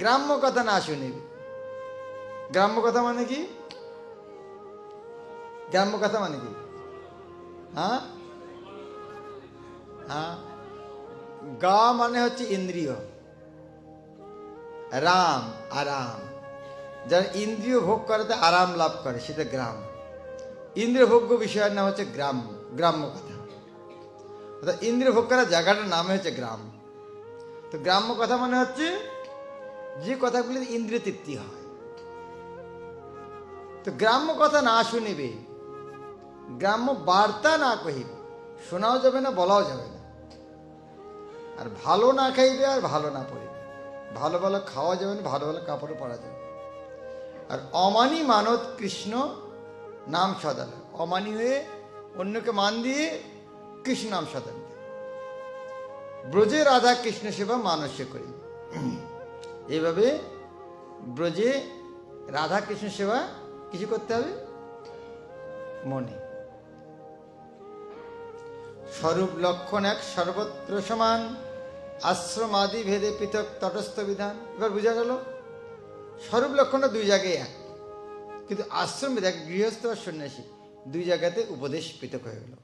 গ্রাম্য কথা না শুনিবে গ্রাম্য কথা মানে কি? গ্রাম্য কথা মানে কি? হ্যাঁ? হ্যাঁ? গা মানে হচ্ছে ইন্দ্রিয়। রাম, আরাম। যারা ইন্দ্রিয় ভোগ করাতে আরাম লাভ করে, সেটা গ্রাম। ইন্দ্রিয় ভোগ্য বিষয়ের নাম হচ্ছে গ্রাম, গ্রাম্য কথা। অর্থাৎ ইন্দ্রিয় ভোগ করার জায়গাটার নাম হচ্ছে গ্রাম। তো গ্রাম্য কথা মানে হচ্ছে যে ইন্দ্রিয় তৃপ্তি হয়। তো গ্রাম্য কথা না শুনিবে, গ্রাম্য বার্তা না কহিবে, শোনাও যাবে না, বলাও যাবে না। আর ভালো না খাইবে আর ভালো না পড়িবে। ভালো ভালো খাওয়া যাবে না, ভালো ভালো কাপড় পরা যাবে আর অমানি মানত কৃষ্ণ নাম সদাল অমানি হয়ে অন্যকে মান দিয়ে কৃষ্ণ নাম সদাল ব্রজে রাধা কৃষ্ণ সেবা মানস্য করি। এইভাবে ব্রজে রাধা কৃষ্ণ সেবা কিছু করতে হবে? মনে। স্বরূপ লক্ষণ এক, সর্বত্র সমান আশ্রম আদি ভেদে পৃথক তটস্থ বিধান। এবার বোঝা গেল, স্বরূপ লক্ষণটা দুই জায়গায় এক, কিন্তু আশ্রম এক গৃহস্থ আর সন্ন্যাসী দুই জায়গাতে উপদেশ পৃথক হয়ে গেল।